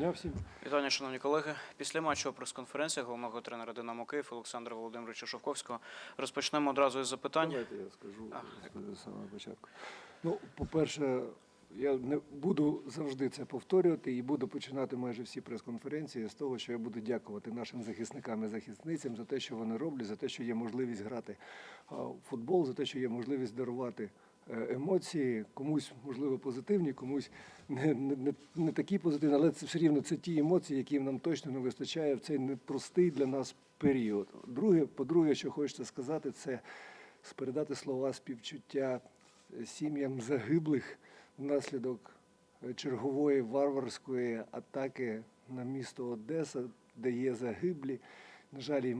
дня всім. Вітання, шановні колеги. Після матчу прес-конференції головного тренера Динамо Київ Олександра Володимировича Шовковського розпочнемо одразу із запитань. Давайте я скажу А. з самого початку. Ну, по-перше, я не буду завжди це повторювати і буду починати майже всі прес-конференції з того, що я буду дякувати нашим захисникам і захисницям за те, що вони роблять, за те, що є можливість грати в футбол, за те, що є можливість дарувати емоції, комусь можливо позитивні, комусь не, не, не, такі позитивні, але це все рівно це ті емоції, які нам точно не вистачає в цей непростий для нас період. Друге, по-друге, що хочеться сказати, це передати слова співчуття сім'ям загиблих внаслідок чергової варварської атаки на місто Одеса, де є загиблі. На жаль,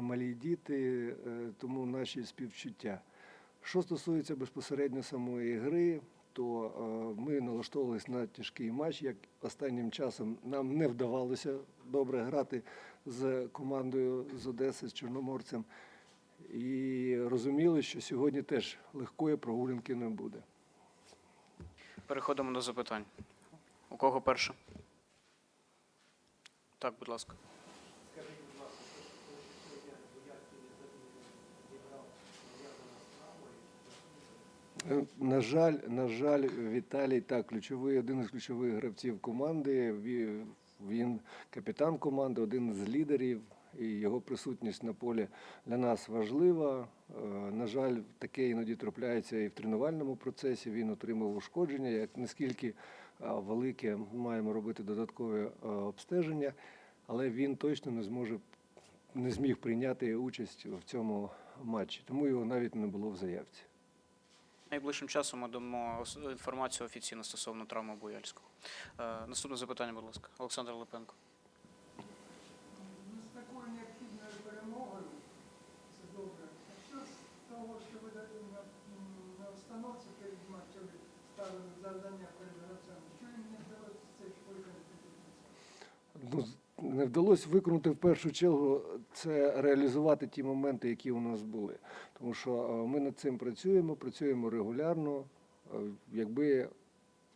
малі діти, е, тому наші співчуття. Що стосується безпосередньо самої гри, то е, ми налаштовувалися на тяжкий матч. Як останнім часом нам не вдавалося добре грати з командою з Одеси, з Чорноморцем. І розуміли, що сьогодні теж легкої прогулянки не буде. Переходимо до запитань. У кого перше? Так, будь ласка. На жаль, на жаль, Віталій так, ключовий, один із ключових гравців команди. Він капітан команди, один з лідерів, і його присутність на полі для нас важлива. Е, На жаль, таке іноді трапляється і в тренувальному процесі. Він отримав ушкодження. Як наскільки е, велике, маємо робити додаткові е, обстеження, але він точно не зможе не зміг прийняти участь в цьому матчі, тому його навіть не було в заявці. Найближчим часом ми дамо інформацію офіційно стосовно травми Буяльського. Е, наступне запитання, будь ласка. Олександр Липенко. Ну, завдання перед гравцями? Що їм не вдалося це виконати? Ну, з- не вдалося виконати в першу чергу це реалізувати ті моменти, які у нас були. Тому що е, ми над цим працюємо, працюємо регулярно. Е, Якби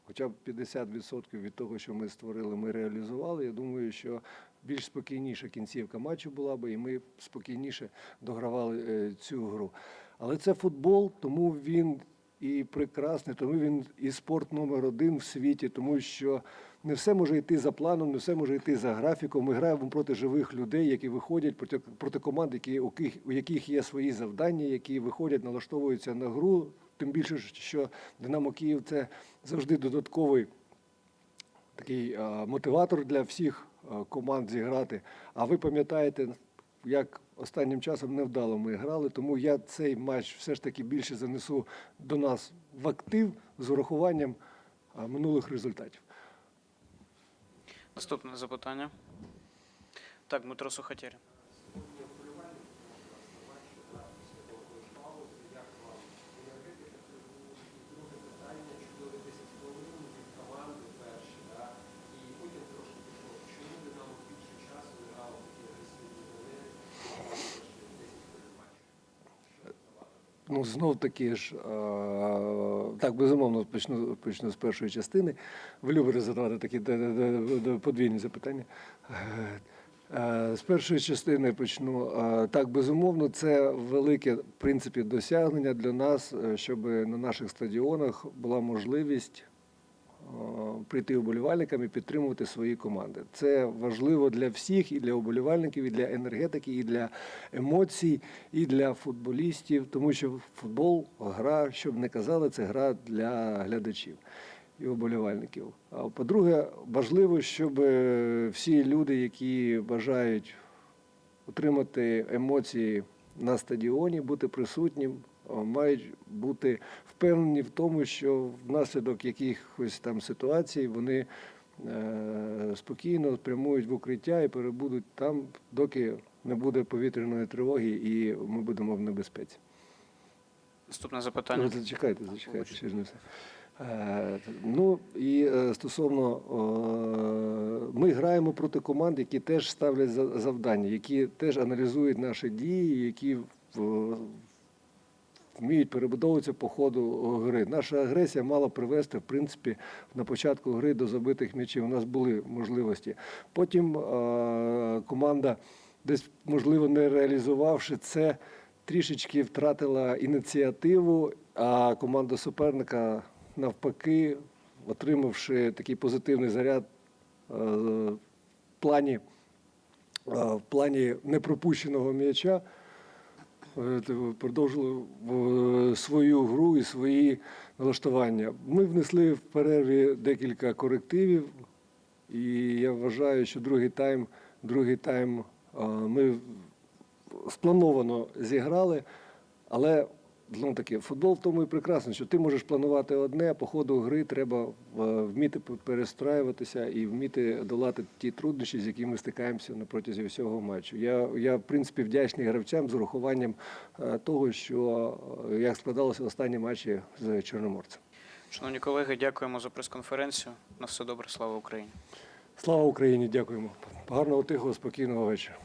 хоча б 50% від того, що ми створили, ми реалізували, я думаю, що більш спокійніша кінцівка матчу була би, і ми спокійніше догравали е, цю гру. Але це футбол, тому він і прекрасний, тому він і спорт номер один в світі, тому що не все може йти за планом, не все може йти за графіком. Ми граємо проти живих людей, які виходять проти, проти команд, які, у, яких, є свої завдання, які виходять, налаштовуються на гру. Тим більше, що Динамо Київ це завжди додатковий такий мотиватор для всіх команд зіграти. А ви пам'ятаєте, як останнім часом невдало ми грали, тому я цей матч все ж таки більше занесу до нас в актив з урахуванням минулих результатів. Наступне запитання. Так, Дмитро Сухотєрін. Ну, знов таки ж, е, так, безумовно, почну, почну з першої частини. Ви любите задавати такі подвійні запитання. Е, З першої частини почну. Е, Так, безумовно, це велике в принципі досягнення для нас, щоб на наших стадіонах була можливість прийти уболівальникам і підтримувати свої команди. Це важливо для всіх, і для уболівальників, і для енергетики, і для емоцій, і для футболістів, тому що футбол гра, щоб не казали, це гра для глядачів і уболівальників. А по-друге, важливо, щоб е, всі люди, які бажають отримати емоції на стадіоні, бути присутнім, мають бути впевнені в тому, що внаслідок якихось там ситуацій вони е, спокійно спрямують в укриття і перебудуть там, доки не буде повітряної тривоги, і ми будемо в небезпеці. Наступне запитання. Ну, Зачекайте, зачекайте, ще ж не все. Е, Ну і е, стосовно е, ми граємо проти команд, які теж ставлять за- завдання, які теж аналізують наші дії, які в- вміють перебудовуватися по ходу гри. Наша агресія мала привести, в принципі, на початку гри до забитих м'ячів. У нас були можливості. Потім е, команда, десь, можливо, не реалізувавши це, трішечки втратила ініціативу, а команда суперника навпаки, отримавши такий позитивний заряд е, в плані, е, в плані непропущеного м'яча, е, продовжили е, свою гру і свої налаштування. Ми внесли в перерві декілька корективів, і я вважаю, що другий тайм, другий тайм е, ми сплановано зіграли, але знову таки, футбол в тому і прекрасно, що ти можеш планувати одне, а по ходу гри треба е, вміти перестраюватися і вміти долати ті труднощі, з якими ми стикаємося на протязі всього матчу. Я, я в принципі, вдячний гравцям з урахуванням е, того, що е, як складалися останні матчі з Чорноморцем. Шановні колеги, дякуємо за прес-конференцію. На все добре, слава Україні. Слава Україні! Дякуємо. Гарного тихого, спокійного вечора.